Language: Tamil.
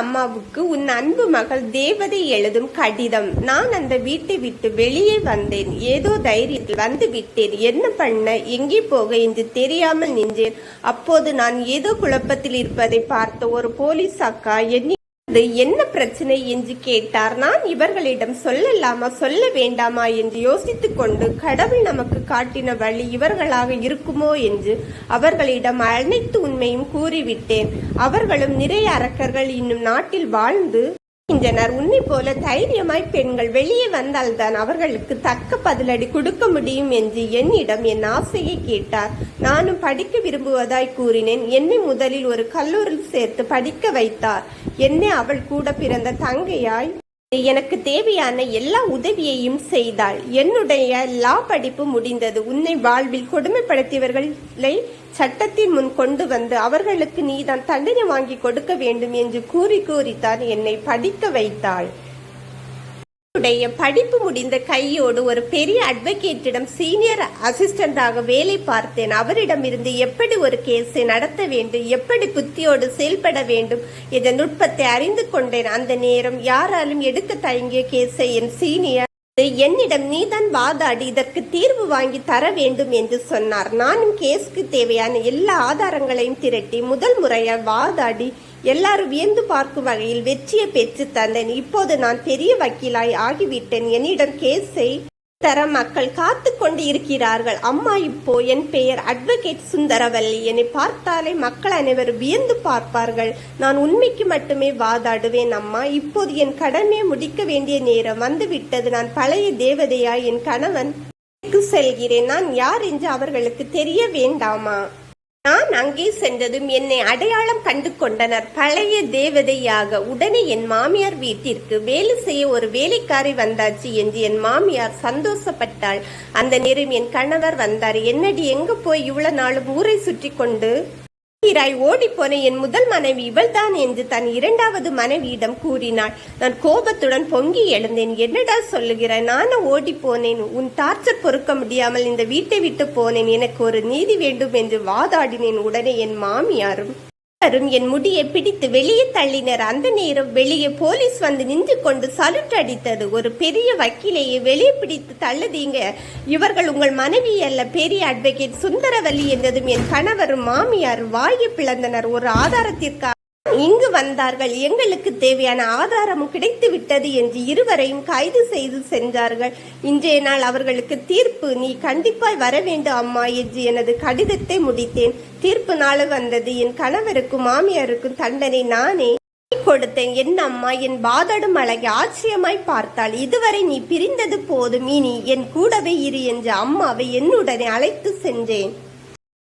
அம்மாவுக்கு உன் அன்பு மகள் தேவதை எழுதும் கடிதம். நான் அந்த வீட்டை விட்டு வெளியே வந்தேன். ஏதோ தைரியத்தில் வந்து விட்டேன். என்ன பண்ண? எங்கே போக என்று தெரியாமல் நின்றேன். அப்போது நான் ஏதோ குழப்பத்தில் இருப்பதை பார்த்த ஒரு போலீஸ் அக்கா என்னை வந்து என்ன பிரச்சனை என்று கேட்டார். நான் இவர்களிடம் சொல்லலாமா சொல்ல வேண்டாமா என்று யோசித்துக் கொண்டு கடவுள் நமக்கு காட்டின வழி இவர்களாக இருக்குமோ என்று அவர்களிடம் அனைத்து உண்மையும் கூறிவிட்டேன். அவர்களும் நிறைய அரக்கர்கள் இன்னும் நாட்டில் வாழ்ந்து வருகின்றனர் உன்னை போல தைரியமாய் பெண்கள் வெளியே வந்தால்தான் அவர்களுக்கு தக்க பதிலடி கொடுக்க முடியும் என்று என்னிடம் என் ஆசையை கேட்டார். நானும் படிக்க விரும்புவதாய் கூறினேன். என்னை முதலில் ஒரு கல்லூரியில் சேர்த்து படிக்க வைத்தார். என்னை அவள் கூட பிறந்த தங்கையாய் எனக்கு தேவையான எல்லா உதவியையும் செய்தாள். என்னுடைய லா படிப்பு முடிந்தது. உன்னை வாழ்வில் கொடுமைப்படுத்தியவர்களை சட்டத்தின் முன் கொண்டு வந்து அவர்களுக்கு நீதான் தண்டனை வாங்கி கொடுக்க வேண்டும் என்று கூறி கூறித்தான் என்னை படிக்க வைத்தாள். உடைய படிப்பு முடிந்த கையோடு ஒரு பெரிய அட்வொகேட்டிடம் சீனியர் அசிஸ்டண்டாக வேலை பார்த்தேன். அவரிடமிருந்து எப்படி ஒரு கேஸை நடத்த வேண்டும் எப்படி புத்தியோடு செயல்பட வேண்டும் இதன் நுட்பத்தை அறிந்து கொண்டேன். அந்த நேரம் யாராலும் எடுக்க தயங்கிய கேஸை என் சீனியர் என்னிடம் நீதான் வாதாடி இதற்கு தீர்வு வாங்கி தர வேண்டும் என்று சொன்னார். நானும் கேஸ்க்கு தேவையான எல்லா ஆதாரங்களையும் திரட்டி முதல் முறையாக வாதாடி எல்லாரும் வியந்து பார்க்கும் வகையில் வெற்றியை பெற்று தந்தேன். இப்போது நான் பெரிய வக்கீலாய் ஆகிவிட்டேன். என்னிடம் கேஸை தர மக்கள் காத்து கொண்டு இருக்கிறார்கள் அம்மா இப்போ என் பெயர் அட்வொகேட் சுந்தரவல்லி. என்னை பார்த்தாலே மக்கள் அனைவரும் வியந்து பார்ப்பார்கள். நான் உண்மைக்கு மட்டுமே வாதாடுவேன் அம்மா. இப்போது என் கடமையை முடிக்க வேண்டிய நேரம் வந்துவிட்டது. நான் பழைய தேவதையா என் கணவன் செல்கிறேன். நான் யார் என்று அவர்களுக்கு தெரிய வேண்டாமா? நான் அங்கே சென்றதும் என்னை அடையாளம் கண்டு கொண்டனர். பழைய தேவதையாக உடனே என் மாமியார் வீட்டிற்கு வேலை செய்ய ஒரு வேலைக்காரி வந்தாச்சு என்று என் மாமியார் சந்தோஷப்பட்டாள். அந்த நேரம் என் கணவர் வந்தார். என்னடி எங்க போய் இவ்வளவு நாளும் ஊரை சுற்றி கொண்டு? ஈராய் ஓடிப்போன என் முதல் மனைவி இவள்தான் என்று தன் இரண்டாவது மனைவியிடம் கூறினாள். நான் கோபத்துடன் பொங்கி எழுந்தேன். என்னடா சொல்லுகிறாய் நானும் ஓடி போனேன். உன் டார்ச்சர் பொறுக்க முடியாமல் இந்த வீட்டை விட்டு போனேன். எனக்கு ஒரு நீதி வேண்டும் என்று வாதாடினேன். உடனே என் மாமியாரும் எல்லாரும் என் முடியை பிடித்து வெளியே தள்ளினர். அந்த நேரம் வெளியே போலீஸ் வந்து நின்று கொண்டு சலுட் அடித்தது. ஒரு பெரிய வக்கீலையை வெளியே பிடித்து தள்ளுதீங்க. இவர்கள் உங்கள் மனைவி அல்ல பெரிய அட்வொகேட் சுந்தரவல்லி என்றதும் என் கணவரும் மாமியார் வாயை பிளந்தனர். ஒரு ஆதாரத்திற்காக இங்கு வந்தார்கள். எங்களுக்கு தேவையான ஆதாரமும் கிடைத்து விட்டது என்று இருவரையும் கைது செய்து சென்றார்கள். இன்றைய நாள் அவர்களுக்கு தீர்ப்பு. நீ கண்டிப்பாய் வர வேண்டும் அம்மா என்று எனது கடிதத்தை முடித்தேன். தீர்ப்பு நாள் வந்தது. என் கணவருக்கும் மாமியாருக்கும் தண்டனை நானே கொடுத்தேன். என் அம்மா என் பாதடும் அழகி ஆச்சரியமாய் பார்த்தாள். இதுவரை நீ பிரிந்தது போதும். இனி என் கூடவே இரு என்று அம்மாவை என்னுடனே அழைத்து சென்றேன்.